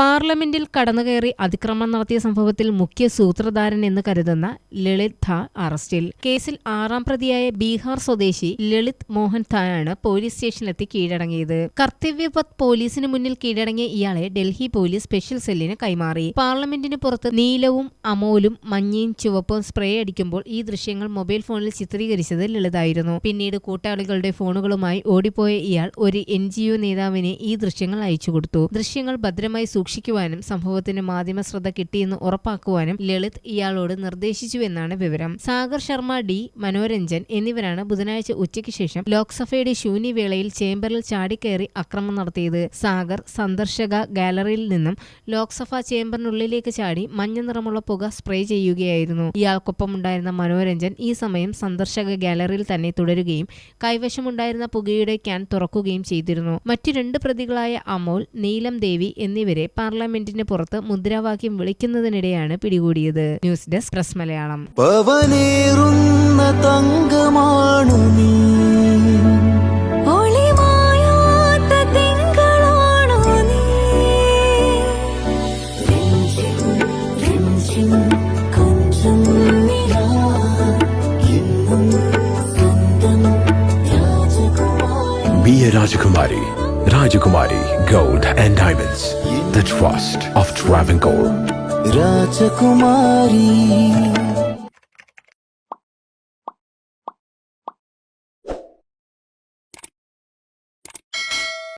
പാർലമെന്റിൽ കടന്നുകയറി അതിക്രമം നടത്തിയ സംഭവത്തിൽ മുഖ്യ സൂത്രധാരൻ എന്ന് കരുതുന്ന ലളിത് ധ അറസ്റ്റിൽ. കേസിൽ ആറാം പ്രതിയായ ബീഹാർ സ്വദേശി ലളിത് മോഹൻ ധായാണ് പോലീസ് സ്റ്റേഷനിലെത്തി കീഴടങ്ങിയത്. കർത്തവ്യപത് പോലീസിന് മുന്നിൽ കീഴടങ്ങിയ ഇയാളെ ഡൽഹി പോലീസ് സ്പെഷ്യൽ സെല്ലിന് കൈമാറി. പാർലമെന്റിന് പുറത്ത് നീലവും അമോലും മഞ്ഞയും ചുവപ്പും സ്പ്രേ അടിക്കുമ്പോൾ ഈ ദൃശ്യങ്ങൾ മൊബൈൽ ഫോണിൽ ചിത്രീകരിച്ചത് ലളിതായിരുന്നു. പിന്നീട് കൂട്ടാളികളുടെ ഫോണുകളുമായി ഓടിപ്പോയ ഇയാൾ ഒരു എൻ നേതാവിനെ ഈ ദൃശ്യങ്ങൾ അയച്ചു കൊടുത്തു ദൃശ്യങ്ങൾ ഭദ്രമായി സൂക്ഷിക്കുവാനും സംഭവത്തിന് മാധ്യമ ശ്രദ്ധ കിട്ടിയെന്ന് ഉറപ്പാക്കുവാനും ലളിത് ഇയാളോട് നിർദ്ദേശിച്ചുവെന്നാണ് വിവരം. സാഗർ ശർമ്മ ഡി മനോരഞ്ജൻ എന്നിവരാണ് ബുധനാഴ്ച ഉച്ചയ്ക്ക് ശേഷം ലോക്സഭയുടെ ശൂന്യവേളയിൽ ചേംബറിൽ ചാടിക്കയറി അക്രമം നടത്തിയത്. സാഗർ സന്ദർശക ഗാലറിയിൽ നിന്നും ലോക്സഭാ ചേംബറിനുള്ളിലേക്ക് ചാടി മഞ്ഞ നിറമുള്ള പുക സ്പ്രേ ചെയ്യുകയായിരുന്നു. ഇയാൾക്കൊപ്പമുണ്ടായിരുന്ന മനോരഞ്ജൻ ഈ സമയം സന്ദർശക ഗാലറിയിൽ തന്നെ തുടരുകയും കൈവശമുണ്ടായിരുന്ന പുകയുടെ ക്യാൻ തുറക്കുകയും ചെയ്തിരുന്നു. മറ്റു രണ്ട് പ്രതികളായ അമോൽ നീലം ദേവി എന്നിവരെ പാർലമെന്റിന് പുറത്ത് മുദ്രാവാക്യം വിളിക്കുന്നതിനിടെയാണ് പിടികൂടിയത്. News desk press Malayalam. രാജകുമാരി തങ്കമാണു നീ. Be and diamonds Rajakumari Gold and Diamonds. Trust of Travancore. Rajakumari.